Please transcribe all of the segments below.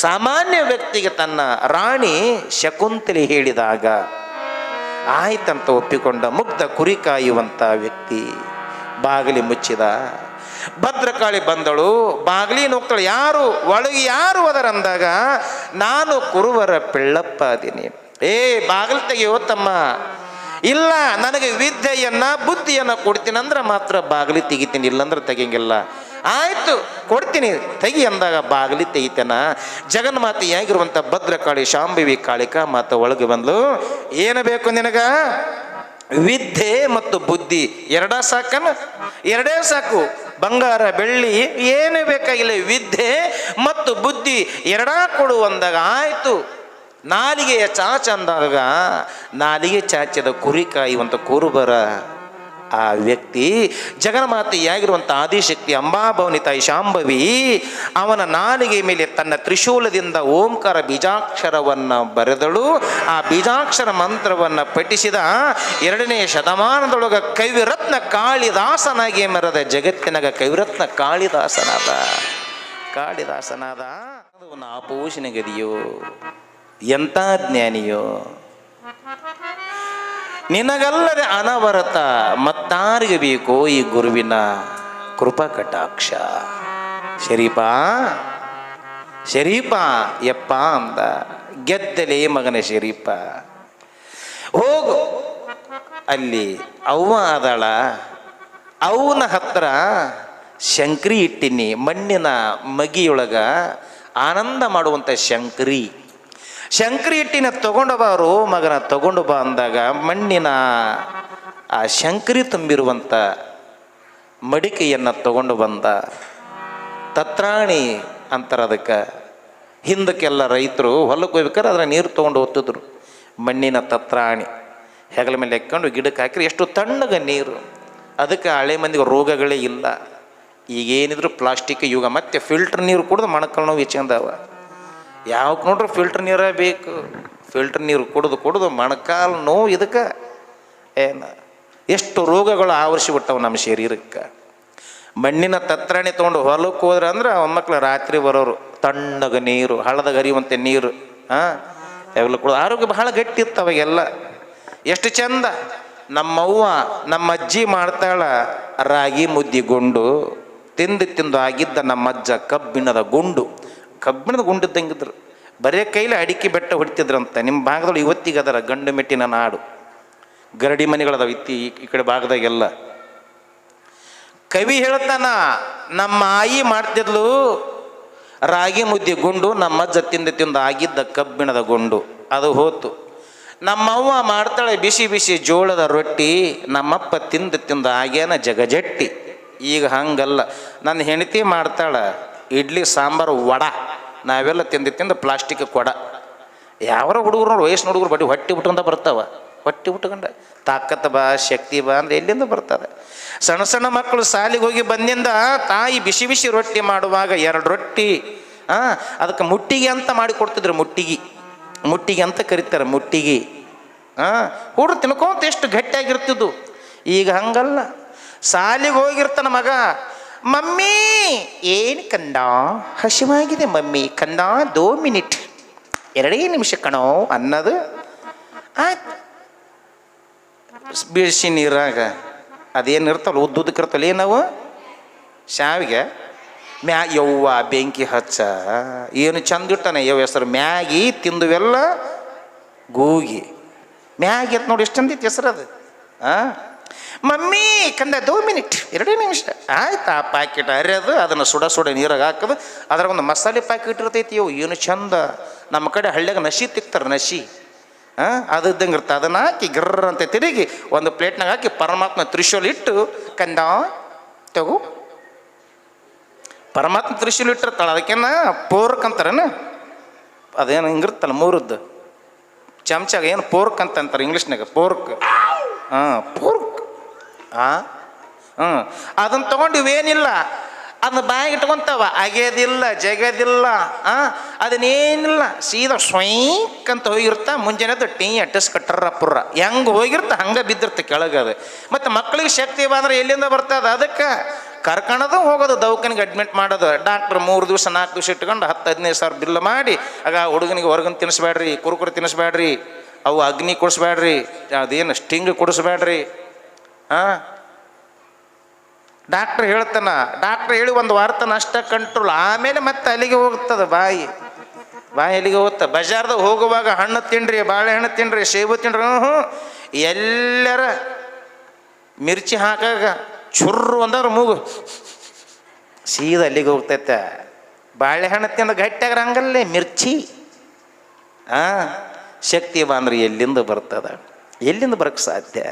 ಸಾಮಾನ್ಯ ವ್ಯಕ್ತಿಗೆ ತನ್ನ ರಾಣಿ ಶಕುಂತಲಿ ಹೇಳಿದಾಗ, ಆಯ್ತಂತ ಒಪ್ಪಿಕೊಂಡ ಮುಗ್ಧ ಕುರಿ ಕಾಯುವಂಥ ವ್ಯಕ್ತಿ ಬಾಗಿಲಿ ಮುಚ್ಚಿದ. ಭದ್ರಕಾಳಿ ಬಂದಳು ಬಾಗಿಲಿ ಹೋಗ್ತಾಳೆ ಯಾರು? ಒಳಗೆ ಯಾರು ಅದರಂದಾಗ, ನಾನು ಕುರುವರ ಪಿಳ್ಳಪ್ಪ ಅದೀನಿ ಏ, ಬಾಗಿಲು ತೆಗೆಯೋ ತಮ್ಮ. ಇಲ್ಲ, ನನಗೆ ವಿದ್ಯೆಯನ್ನ, ಬುದ್ಧಿಯನ್ನ ಕೊಡ್ತೀನಿ ಅಂದ್ರೆ ಮಾತ್ರ ಬಾಗಿಲಿ ತೆಗಿತೀನಿ, ಇಲ್ಲಂದ್ರೆ ತೆಗಿಯಂಗಿಲ್ಲ. ಆಯ್ತು, ಕೊಡ್ತೀನಿ. ತೆಗಿ ಅಂದಾಗ ಬಾಗಿಲಿ ತೆಗಿತೇನ. ಜಗನ್ಮಾತೆಯಾಗಿರುವಂಥ ಭದ್ರಕಾಳಿ, ಶಾಂಭವಿ ಕಾಳಿಕ ಮಾತ ಒಳಗೆ ಬಂದ್ಲು. ಏನು ಬೇಕು ನಿನಗ? ವಿದ್ಯೆ ಮತ್ತು ಬುದ್ಧಿ. ಎರಡ ಸಾಕನ? ಎರಡೇ ಸಾಕು. ಬಂಗಾರ, ಬೆಳ್ಳಿ, ಏನೇ ಬೇಕಾಗಿಲ್ಲ. ವಿದ್ಯೆ ಮತ್ತು ಬುದ್ಧಿ ಎರಡಾ ಕೊಡು ಅಂದಾಗ ಆಯಿತು. ನಾಲಿಗೆಯ ಚಾಚ ಅಂದಾಗ, ನಾಲಿಗೆ ಚಾಚದ ಕುರಿ ಕಾಯುವಂಥ ಕುರುಬರ ಆ ವ್ಯಕ್ತಿ ಜಗನ್ಮಾತೆಯಾಗಿರುವಂಥ ಆದಿಶಕ್ತಿ ಅಂಬಾಭವನಿ ತಾಯಿ ಶಾಂಭವಿ, ಅವನ ನಾಲಿಗೆ ಮೇಲೆ ತನ್ನ ತ್ರಿಶೂಲದಿಂದ ಓಂಕಾರ ಬೀಜಾಕ್ಷರವನ್ನು ಬರೆದಳು. ಆ ಬೀಜಾಕ್ಷರ ಮಂತ್ರವನ್ನು ಪಠಿಸಿದ ಎರಡನೇ ಶತಮಾನದೊಳಗ ಕವಿರತ್ನ ಕಾಳಿದಾಸನಾಗಿ ಮೆರೆದ ಜಗತ್ತಿನಾಗ ಕವಿರತ್ನ ಕಾಳಿದಾಸನಾದ. ಕಾಳಿದಾಸನಾದ. ಅದು ನಾಪೋಷಿನ ಗದಿಯೋ ಎಂಥ ಜ್ಞಾನಿಯೋ ನಿನಗಲ್ಲದೆ ಅನವರತ ಮತ್ತಾರಿಗೆ ಬೇಕೋ ಈ ಗುರುವಿನ ಕೃಪಾ ಕಟಾಕ್ಷ. ಶರೀಪ ಶರೀಪ, ಯಪ್ಪ ಅಂದ. ಗೆದ್ದಲೇ ಮಗನ ಶರೀಪ. ಹೋಗು. ಅಲ್ಲಿ ಅವ್ವ ಅದಳ ಅವನ ಹತ್ರ ಶಂಕ್ರಿ ಇಟ್ಟಿನಿ. ಮಣ್ಣಿನ ಮಗಿಯೊಳಗ ಆನಂದ ಮಾಡುವಂಥ ಶಂಕರಿ. ಶಂಕರಿ ಹಿಟ್ಟಿನ ತಗೊಂಡು ಬಾರು ಮಗನ ತಗೊಂಡು ಬಾ ಅಂದಾಗ ಮಣ್ಣಿನ ಆ ಶಂಕರಿ ತುಂಬಿರುವಂಥ ಮಡಿಕೆಯನ್ನು ತಗೊಂಡು ಬಂದ ತತ್ರಾಣಿ ಅಂತಾರೆ ಅದಕ್ಕೆ. ಹಿಂದಕ್ಕೆಲ್ಲ ರೈತರು ಹೊಲಕ್ಕೆ ಹೋಗ್ಬೇಕಾದ್ರೆ ಅದರ ನೀರು ತೊಗೊಂಡು ಹೋಗ್ತಿದ್ರು. ಮಣ್ಣಿನ ತತ್ರಾಣಿ ಹೆಗಲ ಮೇಲೆ ಎಕ್ಕೊಂಡು ಗಿಡಕ್ಕೆ ಹಾಕಿದ್ರೆ ಎಷ್ಟು ತಣ್ಣಗೆ ನೀರು. ಅದಕ್ಕೆ ಹಳೆ ಮಂದಿಗೆ ರೋಗಗಳೇ ಇಲ್ಲ. ಈಗೇನಿದ್ರು ಪ್ಲಾಸ್ಟಿಕ್ ಯುಗ, ಮತ್ತೆ ಫಿಲ್ಟರ್ ನೀರು ಕುಡಿದು ಮೊಣಕಲ್ ನೋವು ಹೆಚ್ಚಂದವ ಯಾವಕ್ಕೆ ನೋಡ್ರಿ ಫಿಲ್ಟರ್ ನೀರೇ ಬೇಕು. ಫಿಲ್ಟರ್ ನೀರು ಕುಡಿದು ಕುಡಿದು ಮೊಣಕಾಲು ನೋವು ಇದಕ್ಕೆ. ಏನು, ಎಷ್ಟು ರೋಗಗಳು ಆವರಿಸಿ ಬಿಟ್ಟವು ನಮ್ಮ ಶರೀರಕ್ಕೆ. ಮಣ್ಣಿನ ತತ್ರಾಣಿ ತೊಗೊಂಡು ಹೊಲಕ್ಕೆ ಹೋದ್ರೆ ಅಂದ್ರೆ ಮಕ್ಕಳು ರಾತ್ರಿ ಬರೋರು, ತಣ್ಣಗ ನೀರು ಹಳ್ಳದಾಗ ಹರಿಯುವಂತೆ ನೀರು ಹಾಂ ಎಲ್ಲ ಕೂಡ ಆರೋಗ್ಯ ಬಹಳ ಗಟ್ಟಿ ಇತ್ತು ಅವಾಗೆಲ್ಲ. ಎಷ್ಟು ಚಂದ. ನಮ್ಮವ್ವ ನಮ್ಮ ಅಜ್ಜಿ ಮಾಡ್ತಾಳ ರಾಗಿ ಮುದ್ದಿ ಗುಂಡು, ತಿಂದು ತಿಂದು ಆಗಿದ್ದ ನಮ್ಮ ಅಜ್ಜ ಕಬ್ಬಿಣದ ಗುಂಡು. ಕಬ್ಬಿಣದ ಗುಂಡಿದ್ದಂಗಿದ್ರು ಬರೇ ಕೈಲಿ ಅಡಿಕೆ ಬೆಟ್ಟ ಹೊಡಿತಿದ್ರಂತೆ. ನಿಮ್ಮ ಭಾಗದಲ್ಲಿ ಇವತ್ತಿಗೆ ಅದರ ಗಂಡು ಮೆಟ್ಟಿನ ನಾಡು. ಗರಡಿ ಮನೆಗಳದಾವ ಇತ್ತಿ ಈ- ಕಡೆ ಭಾಗದಾಗೆಲ್ಲ. ಕವಿ ಹೇಳ್ತಾನ, ನಮ್ಮ ಆಯಿ ಮಾಡ್ತಿದ್ಲು ರಾಗಿ ಮುದ್ದೆ ಗುಂಡು, ನಮ್ಮ ಅಜ್ಜ ತಿಂದು ತಿಂದು ಆಗಿದ್ದ ಕಬ್ಬಿಣದ ಗುಂಡು. ಅದು ಹೋತು. ನಮ್ಮವ್ವ ಮಾಡ್ತಾಳೆ ಬಿಸಿ ಬಿಸಿ ಜೋಳದ ರೊಟ್ಟಿ, ನಮ್ಮಪ್ಪ ತಿಂದು ತಿಂದು ಆಗ್ಯಾನ ಜಗಜಟ್ಟಿ. ಈಗ ಹಂಗಲ್ಲ. ನನ್ನ ಹೆಂಡತಿ ಮಾಡ್ತಾಳ, ಇಡ್ಲಿ, ಸಾಂಬಾರು, ವಡ. ನಾವೆಲ್ಲ ತಿಂದು ತಿಂದು ಪ್ಲಾಸ್ಟಿಕ್ ಕೊಡ. ಯಾವ್ರ ಹುಡುಗರು ನೋಡಿ, ವಯಸ್ಸಿನ ಹುಡುಗರು ಬಡಿ ಹೊಟ್ಟೆ ಬಿಟ್ಕೊಂಡ ಬರ್ತಾವ. ಹೊಟ್ಟೆ ಬಿಟ್ಕೊಂಡ. ತಾಕತ್ ಬಾ, ಶಕ್ತಿ ಬಾ ಅಂದ್ರೆ ಎಲ್ಲಿಂದ ಬರ್ತದೆ? ಸಣ್ಣ ಸಣ್ಣ ಮಕ್ಕಳು ಸಾಲಿಗೆ ಹೋಗಿ ಬಂದಿಂದ ತಾಯಿ ಬಿಸಿ ಬಿಸಿ ರೊಟ್ಟಿ ಮಾಡುವಾಗ ಎರಡು ರೊಟ್ಟಿ, ಆ, ಅದಕ್ಕೆ ಮುಟ್ಟಿಗೆ ಅಂತ ಮಾಡಿ ಕೊಡ್ತಿದ್ರು ಮುಟ್ಟಿಗೆ. ಮುಟ್ಟಿಗೆ ಅಂತ ಕರೀತಾರೆ, ಮುಟ್ಟಿಗೆ. ಆ, ಹುಡ್ರು ತಿನ್ಕೊಂತ ಎಷ್ಟು ಗಟ್ಟಿಯಾಗಿರ್ತಿದ್ದು ಈಗ ಹಂಗಲ್ಲ. ಸಾಲಿಗೆ ಹೋಗಿರ್ತಾನ ಮಗ ಮಮ್ಮಿ, ಏನು ಕಂದ? ಹಸಿವಾಗಿದೆ ಮಮ್ಮಿ. ಕಂದ, ದೋ ಮಿನಿಟ್. ಎರಡೇ ನಿಮಿಷ ಕಣೋ ಅನ್ನೋದು. ಬಿಸಿ ನೀರಾಗ. ಅದೇನು ಇರ್ತಲ್ಲ ಉದ್ದುದಕ್ಕೆ ಇರ್ತಲ್ಲ, ಏನವು? ಶಾವಿಗೆ. ಮ್ಯಾ, ಯವ್ವ, ಬೆಂಕಿ ಹಚ್ಚ. ಏನು ಚಂದ ಇಟ್ಟಾನೆ ಯವ್ ಹೆಸರು? ಮ್ಯಾಗಿ, ತಿಂದುವೆಲ್ಲ ಗೂಗಿ. ಮ್ಯಾಗಿ ಅಂತ ನೋಡಿ ಎಷ್ಟು ಚಂದಿತ್ತು ಹೆಸರು ಅದು. ಆ? ಮಮ್ಮಿ, ಕಂದ ದೋ ಮಿನಿಟ್, ಎರಡೇ ನಿಮಿಷ. ಆಯ್ತು ಆ ಪ್ಯಾಕೆಟ್ ಅರಿಯೋದು ಅದನ್ನು ಸುಡ ಸುಡ ನೀರಾಗ ಹಾಕೋದು. ಅದ್ರ ಒಂದು ಮಸಾಲೆ ಪ್ಯಾಕೆಟ್ ಇರ್ತೈತಿ, ಅವು ಏನು ಚಂದ. ನಮ್ಮ ಕಡೆ ಹಳ್ಳಿಯಾಗ ನಸಿ ತಿಕ್ತಾರೆ ನಸಿ ಹಾಂ ಅದು ಇದ್ದಂಗೆ ಇರ್ತದೆ ಅದನ್ನು ಹಾಕಿ ಗಿರ್ರ ಅಂತ ತಿರುಗಿ ಒಂದು ಪ್ಲೇಟ್ನಾಗ ಹಾಕಿ ಪರಮಾತ್ಮ ತ್ರಿಶೂಲ್ ಇಟ್ಟು ಕಂದ, ತಗೋ. ಪರಮಾತ್ಮ ತ್ರಿಶೂಲ್ ಇಟ್ಟಿರ್ತಾಳೆ, ಅದಕ್ಕೇನ ಪೋರ್ಕ್ ಅಂತಾರೇನ? ಅದೇನು ಹಿಂಗಿರ್ತಲ್ಲ ಮೂರದ್ದು. ಚಮಚಾಗ ಏನು ಪೋರ್ಕ್ ಅಂತ ಅಂತಾರೆ, ಇಂಗ್ಲೀಷ್ನಾಗ ಪೋರ್ಕ್. ಹಾಂ ಪೋರ್ಕ್. ಹಾಂ ಹ್ಞೂ ಅದನ್ನು ತೊಗೊಂಡು ಇವೇನಿಲ್ಲ. ಅದನ್ನ ಬಾಯಿಗೆ ಇಟ್ಕೊಂತಾವ. ಅಗೆಯೋದಿಲ್ಲ ಜಗದಿಲ್ಲ, ಆ? ಅದನ್ನೇನಿಲ್ಲ. ಸೀದಾ ಸ್ವೈಕ್ ಅಂತ ಹೋಗಿರ್ತಾ, ಮುಂಜಾನೆದ್ದು ಟೀ ಅಟ್ಟಸ್ ಕಟ್ಟರ ಪುರ್ರ. ಹೆಂಗೆ ಹೋಗಿರ್ತ, ಹಂಗೆ ಬಿದ್ದಿರ್ತ ಕೆಳಗೆ ಅದು. ಮತ್ತು ಮಕ್ಕಳಿಗೆ ಶಕ್ತಿ ಬಂದ್ರೆ ಎಲ್ಲಿಂದ ಬರ್ತದೆ? ಅದಕ್ಕೆ ಕರ್ಕೊಳೋದು ಹೋಗೋದು ದವಾಖಾನಿಗೆ ಅಡ್ಮಿಟ್ ಮಾಡೋದು. ಡಾಕ್ಟ್ರ್ ಮೂರು ದಿವಸ, ನಾಲ್ಕು ದಿವಸ ಇಟ್ಕೊಂಡು ಹತ್ತು, ಹದಿನೈದು ಸಾವಿರ ಬಿಲ್ ಮಾಡಿ, ಆಗ ಹುಡುಗನಿಗೆ ಹೊರಗನ್ ತಿನ್ನಿಸ್ಬೇಡ್ರಿ ಕುರುಕುರು ತಿನ್ನಿಸ್ಬೇಡ್ರಿ ಅವು ಅಗ್ನಿ ಕೊಡಿಸ್ಬೇಡ್ರಿ, ಅದೇನು ಸ್ಟಿಂಗ್ ಕೊಡಿಸ್ಬೇಡ್ರಿ. ಹಾಂ ಡಾಕ್ಟ್ರ್ ಹೇಳ್ತಾನ, ಡಾಕ್ಟ್ರ್ ಹೇಳಿ ಒಂದು ವಾರ ತನ ಅಷ್ಟ ಕಂಟ್ರೋಲ್ ಆಮೇಲೆ ಮತ್ತೆ ಅಲ್ಲಿಗೆ ಹೋಗ್ತದ ಬಾಯಿ. ಬಾಯಿ ಅಲ್ಲಿಗೆ ಹೋಗ್ತ? ಬಜಾರ್ದಾಗ ಹೋಗುವಾಗ ಹಣ್ಣು ತಿನ್ರಿ, ಬಾಳೆಹಣ್ಣು ತಿನ್ರಿ, ಸೇಬು ತಿನ್ರಿ ಹ್ಞೂ ಎಲ್ಲರ ಮಿರ್ಚಿ ಹಾಕಾಗ ಚುರ್ರು ಅಂದವ್ರು ಮೂಗು. ಸೀದಾ ಅಲ್ಲಿಗೆ ಹೋಗ್ತೈತೆ. ಬಾಳೆಹಣ್ಣು ತಿಂದ ಗಟ್ಟಿಯಾಗ್ರ ಹಂಗಲ್ಲೇ ಮಿರ್ಚಿ. ಹಾಂ ಶಕ್ತಿ ಬಂದ್ರೆ ಎಲ್ಲಿಂದ ಬರ್ತದ? ಎಲ್ಲಿಂದ ಬರಕ್ಕೆ ಸಾಧ್ಯ?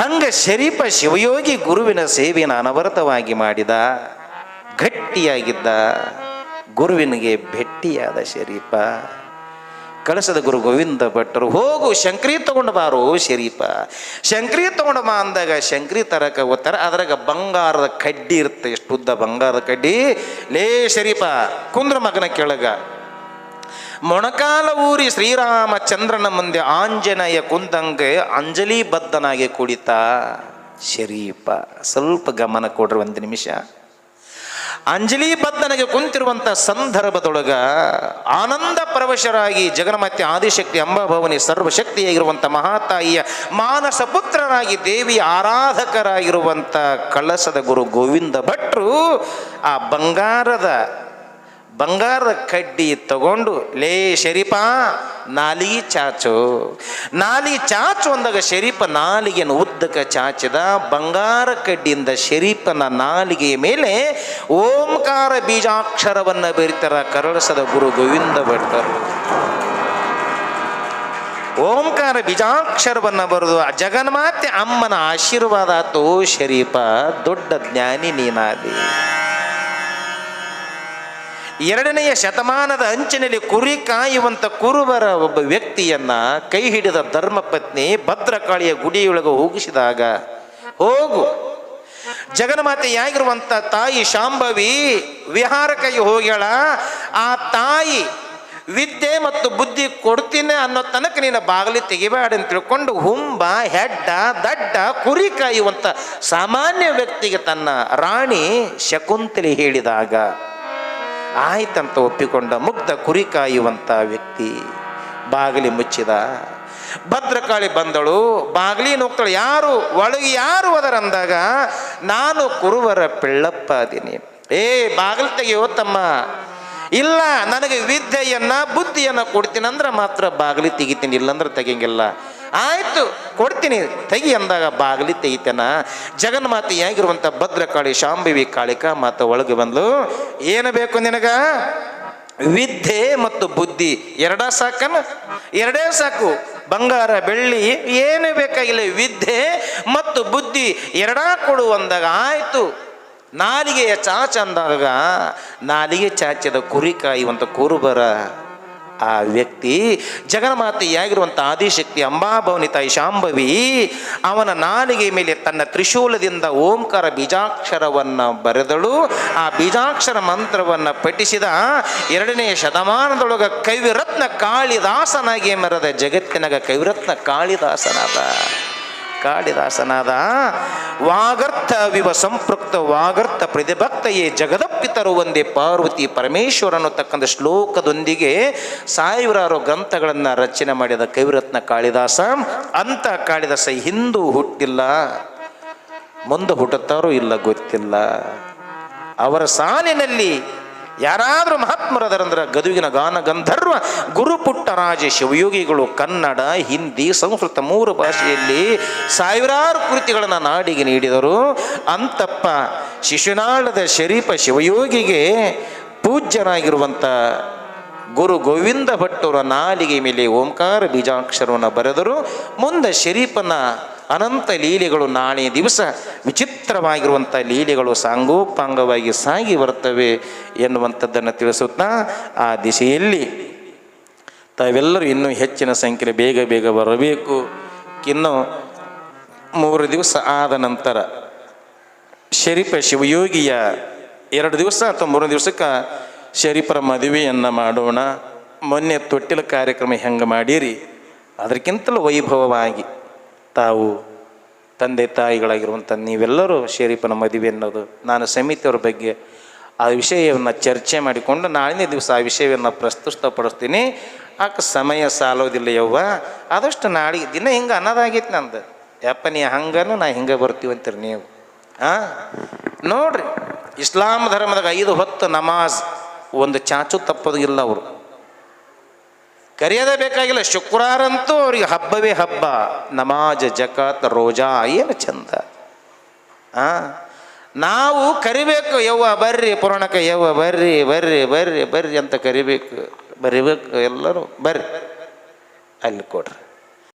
ಹಂಗ ಶರೀಪ ಶಿವಯೋಗಿ ಗುರುವಿನ ಸೇವೆಯನ್ನು ಅನವರತವಾಗಿ ಮಾಡಿದ, ಗಟ್ಟಿಯಾಗಿದ್ದ ಗುರುವಿನಿಗೆ ಭೆಟ್ಟಿಯಾದ ಶರೀಪ ಕಳಸದ ಗುರು ಗೋವಿಂದ ಭಟ್ಟರು, ಹೋಗು ಶಂಕ್ರಿ ತಗೊಂಡು ಬಾರೋ ಶರೀಪ ಶಂಕ್ರಿ ತಗೊಂಡು ಬಾ ಅಂದಾಗ ಶಂಕ್ರಿ ತರಕ ಓದ್ತಾರೆ, ಅದ್ರಾಗ ಬಂಗಾರದ ಕಡ್ಡಿ ಇರುತ್ತೆ, ಎಷ್ಟು ಉದ್ದ ಬಂಗಾರದ ಕಡ್ಡಿ. ಲೇ ಶರೀಪ ಕುಂದ್ರ ಮಗನ ಕೆಳಗ ಮೊಣಕಾಲ ಊರಿ ಶ್ರೀರಾಮಚಂದ್ರನ ಮುಂದೆ ಆಂಜನೇಯ ಕುಂದಂಗೆ ಅಂಜಲಿ ಬದ್ಧನಾಗಿ ಕುಡಿತ. ಶರೀಪ, ಸ್ವಲ್ಪ ಗಮನ ಕೊಡ್ರಿ ಒಂದು ನಿಮಿಷ. ಅಂಜಲಿ ಬದ್ಧನಿಗೆ ಕುಂತಿರುವಂಥ ಸಂದರ್ಭದೊಳಗ ಆನಂದ ಪರವಶರಾಗಿ ಜಗನ್ಮಾತೆ ಆದಿಶಕ್ತಿ ಅಂಬಾಭವನಿ ಸರ್ವಶಕ್ತಿಯಾಗಿರುವಂಥ ಮಹಾತಾಯಿಯ ಮಾನಸ ಪುತ್ರರಾಗಿ ದೇವಿ ಆರಾಧಕರಾಗಿರುವಂಥ ಕಳಸದ ಗುರು ಗೋವಿಂದ ಭಟ್ರು ಆ ಬಂಗಾರದ ಬಂಗಾರದ ಕಡ್ಡಿ ತಗೊಂಡು, ಲೇ ಶರೀಫ ನಾಲಿಗೆ ಚಾಚು. ನಾಲಿಗೆ ಚಾಚು ಅಂದಾಗ ಶರೀಫ ನಾಲಿಗೆಯನ್ನು ಉದ್ದಕ್ಕೆ ಚಾಚಿದ, ಬಂಗಾರ ಕಡ್ಡಿಯಿಂದ ಶರೀಫನ ನಾಲಿಗೆಯ ಮೇಲೆ ಓಂಕಾರ ಬೀಜಾಕ್ಷರವನ್ನು ಬೀರ್ತಾರ, ಕರಳಸದ ಗುರು ಗೋವಿಂದ ಭಟ್ಟರು ಓಂಕಾರ ಬೀಜಾಕ್ಷರವನ್ನು ಬರೆದು ಜಗನ್ಮಾತೆ ಅಮ್ಮನ ಆಶೀರ್ವಾದ ಆತು, ಶರೀಫ, ದೊಡ್ಡ ಜ್ಞಾನಿ ನೀನಾದಿ. ಎರಡನೆಯ ಶತಮಾನದ ಅಂಚಿನಲ್ಲಿ ಕುರಿ ಕಾಯುವಂಥ ಕುರುಬರ ಒಬ್ಬ ವ್ಯಕ್ತಿಯನ್ನ ಕೈ ಹಿಡಿದ ಧರ್ಮಪತ್ನಿ ಭದ್ರಕಾಳಿಯ ಗುಡಿಯೊಳಗೆ ಹೋಗಿಸಿದಾಗ, ಹೋಗು. ಜಗನ್ಮಾತೆಯಾಗಿರುವಂಥ ತಾಯಿ ಶಾಂಭವಿ ವಿಹಾರಕ್ಕಾಗಿ ಹೋಗ್ಯಾಳ. ಆ ತಾಯಿ ವಿದ್ಯೆ ಮತ್ತು ಬುದ್ಧಿ ಕೊಡ್ತೀನಿ ಅನ್ನೋ ತನಕ ನೀನು ಬಾಗಿಲಿ ತೆಗಿಬೇಡ ಅಂತ ತಿಳ್ಕೊಂಡು ಹುಂಬ, ಹೆಡ್ಡ, ದಡ್ಡ ಕುರಿ ಕಾಯುವಂಥ ಸಾಮಾನ್ಯ ವ್ಯಕ್ತಿಗೆ ತನ್ನ ರಾಣಿ ಶಕುಂತಲಿ ಹೇಳಿದಾಗ ಆಯ್ತಂತ ಒಪ್ಪಿಕೊಂಡ ಮುಗ್ಧ ಕುರಿ ಕಾಯುವಂಥ ವ್ಯಕ್ತಿ ಬಾಗಿಲಿ ಮುಚ್ಚಿದ. ಭದ್ರಕಾಳಿ ಬಂದಳು, ಬಾಗ್ಲಿ ಹೋಗ್ತಾಳೆ ಯಾರು? ಒಳಗೆ ಯಾರು ಅದರಂದಾಗ ನಾನು ಕುರುವರ ಪಿಳ್ಳಪ್ಪ ಅದೀನಿ. ಏ, ಬಾಗಿಲು ತೆಗೆಯೋ ತಮ್ಮ ಇಲ್ಲ, ನನಗೆ ವಿದ್ಯೆಯನ್ನ, ಬುದ್ಧಿಯನ್ನ ಕೊಡ್ತೀನಿ ಅಂದ್ರೆ ಮಾತ್ರ ಬಾಗಿಲಿ ತೆಗಿತೀನಿ, ಇಲ್ಲಂದ್ರೆ ತೆಗಿಯಂಗಿಲ್ಲ. ಆಯ್ತು, ಕೊಡ್ತೀನಿ. ತೆಗಿ ಅಂದಾಗ ಬಾಗಿಲಿ ತೆಗಿತೇನ. ಜಗನ್ಮಾತೆಯಾಗಿರುವಂಥ ಭದ್ರಕಾಳಿ, ಶಾಂಭವಿ ಕಾಳಿಕಾ ಮಾತ ಒಳಗೆ ಬಂದು ಏನು ಬೇಕು ನಿನಗ? ವಿದ್ಯೆ ಮತ್ತು ಬುದ್ಧಿ. ಎರಡ ಸಾಕನ? ಎರಡೇ ಸಾಕು. ಬಂಗಾರ, ಬೆಳ್ಳಿ, ಏನೇ ಬೇಕಾಗಿಲ್ಲ. ವಿದ್ಯೆ ಮತ್ತು ಬುದ್ಧಿ ಎರಡಾ ಕೊಡು ಅಂದಾಗ ಆಯಿತು. ನಾಲಿಗೆಯ ಚಾಚ ಅಂದಾಗ, ನಾಲಿಗೆ ಚಾಚದ ಕುರಿ ಕಾಯುವಂಥ ಕುರುಬರ ಆ ವ್ಯಕ್ತಿ ಜಗನ್ಮಾತೆಯಾಗಿರುವಂಥ ಆದಿಶಕ್ತಿ ಅಂಬಾಭವನಿ ತಾಯಿ ಶಾಂಭವಿ, ಅವನ ನಾಲಿಗೆ ಮೇಲೆ ತನ್ನ ತ್ರಿಶೂಲದಿಂದ ಓಂಕಾರ ಬೀಜಾಕ್ಷರವನ್ನು ಬರೆದಳು. ಆ ಬೀಜಾಕ್ಷರ ಮಂತ್ರವನ್ನು ಪಠಿಸಿದ ಎರಡನೇ ಶತಮಾನದೊಳಗ ಕವಿರತ್ನ ಕಾಳಿದಾಸನಾಗಿ ಮೆರೆದ ಜಗತ್ತಿನಾಗ ಕವಿರತ್ನ ಕಾಳಿದಾಸನಾದ. ಕಾಳಿದಾಸನಾದ ವಾಗರ್ಥ ವಿವ ಸಂಪೃಕ್ತ ವಾಗರ್ಥ ಪ್ರತಿಭಕ್ತಯೇ ಜಗದಪ್ಪಿತರು ಒಂದೇ ಪಾರ್ವತಿ ಪರಮೇಶ್ವರ ಅನ್ನತಕ್ಕಂಥ ಶ್ಲೋಕದೊಂದಿಗೆ ಸಾವಿರಾರು ಗ್ರಂಥಗಳನ್ನು ರಚನೆ ಮಾಡಿದ ಕವಿರತ್ನ ಕಾಳಿದಾಸ. ಅಂತ ಕಾಳಿದಾಸ ಹಿಂದೂ ಹುಟ್ಟಿಲ್ಲ. ಮುಂದೆ ಹುಟ್ಟುತ್ತಾರೋ ಇಲ್ಲ ಗೊತ್ತಿಲ್ಲ. ಅವರ ಸಾಲಿನಲ್ಲಿ ಯಾರಾದರೂ ಮಹಾತ್ಮರದರಂದ್ರೆ ಗದುಗಿನ ಗಾನ ಗಂಧರ್ವ ಗುರುಪುಟ್ಟರಾಜ ಶಿವಯೋಗಿಗಳು ಕನ್ನಡ, ಹಿಂದಿ, ಸಂಸ್ಕೃತ ಮೂರು ಭಾಷೆಯಲ್ಲಿ ಸಾವಿರಾರು ಕೃತಿಗಳನ್ನು ನಾಡಿಗೆ ನೀಡಿದರು. ಅಂತಪ್ಪ, ಶಿಶುನಾಳದ ಶರೀಫ ಶಿವಯೋಗಿಗೆ ಪೂಜ್ಯನಾಗಿರುವಂಥ ಗುರು ಗೋವಿಂದ ಭಟ್ಟರ ನಾಲಿಗೆ ಮೇಲೆ ಓಂಕಾರ ಬೀಜಾಕ್ಷರವನ್ನು ಬರೆದರು. ಮುಂದೆ ಶರೀಫನ ಅನಂತ ಲೀಲೆಗಳು ನಾಳೆ ದಿವಸ ವಿಚಿತ್ರವಾಗಿರುವಂಥ ಲೀಲೆಗಳು ಸಾಂಗೋಪಾಂಗವಾಗಿ ಸಾಗಿ ಬರ್ತವೆ ಎನ್ನುವಂಥದ್ದನ್ನು ತಿಳಿಸುತ್ತಾ ಆ ದಿಶೆಯಲ್ಲಿ ತಾವೆಲ್ಲರೂ ಇನ್ನೂ ಹೆಚ್ಚಿನ ಸಂಖ್ಯೆಯಲ್ಲಿ ಬೇಗ ಬೇಗ ಬರಬೇಕು. ಇನ್ನು ಮೂರು ದಿವಸ ಆದ ನಂತರ ಶರೀಫ ಶಿವಯೋಗಿಯ ಎರಡು ದಿವಸ ಅಥವಾ ಮೂರು ದಿವಸಕ್ಕೆ ಶರೀಫರ ಮದುವೆಯನ್ನು ಮಾಡೋಣ. ಮೊನ್ನೆ ತೊಟ್ಟಿಲ ಕಾರ್ಯಕ್ರಮ ಹೆಂಗೆ ಮಾಡಿರಿ? ಅದಕ್ಕಿಂತಲೂ ವೈಭವವಾಗಿ. ತಾವು ತಂದೆ ತಾಯಿಗಳಾಗಿರುವಂಥ ನೀವೆಲ್ಲರೂ ಶರೀಫನ ಮದುವೆ ಅನ್ನೋದು ನಾನು ಸಮಿತಿಯವ್ರ ಬಗ್ಗೆ ಆ ವಿಷಯವನ್ನು ಚರ್ಚೆ ಮಾಡಿಕೊಂಡು ನಾಳಿನ ದಿವಸ ಆ ವಿಷಯವನ್ನು ಪ್ರಸ್ತುತಪಡಿಸ್ತೀನಿ. ಆಕ ಸಮಯ ಸಾಲೋದಿಲ್ಲ ಯವ್ವ. ಆದಷ್ಟು ನಾಳೆ ದಿನ ಹಿಂಗೆ ಅನ್ನೋದಾಗೈತೆ ನಂದು. ಯಪ್ಪ, ನೀ ಹಂಗನು ನಾ ಹಿಂಗೆ ಬರ್ತೀವಿ ಅಂತೀರಿ ನೀವು. ಹಾಂ ನೋಡ್ರಿ, ಇಸ್ಲಾಂ ಧರ್ಮದಾಗ ಐದು ಹೊತ್ತು ನಮಾಜ್, ಒಂದು ಚಾಚು ತಪ್ಪೋದಿಲ್ಲ ಅವರು. ಕರೆಯೋದೇ ಬೇಕಾಗಿಲ್ಲ. ಶುಕ್ರಾರಂತೂ ಅವ್ರಿಗೆ ಹಬ್ಬವೇ ಹಬ್ಬ. ನಮಾಜ್, ಜಕಾತ್, ರೋಜಾ, ಏನು ಚಂದ. ಆ? ನಾವು ಕರಿಬೇಕು, ಯವ್ವ ಬರ್ರಿ, ಪುರಾಣಕ ಯವ್ವ ಬರ್ರಿ ಬರ್ರಿ ಬರ್ರಿ ಬರ್ರಿ ಅಂತ ಕರಿಬೇಕು, ಬರಿಬೇಕು ಎಲ್ಲರೂ, ಬರ್ರಿ. ಅಲ್ಲಿ ಕೊಡ್ರಿ.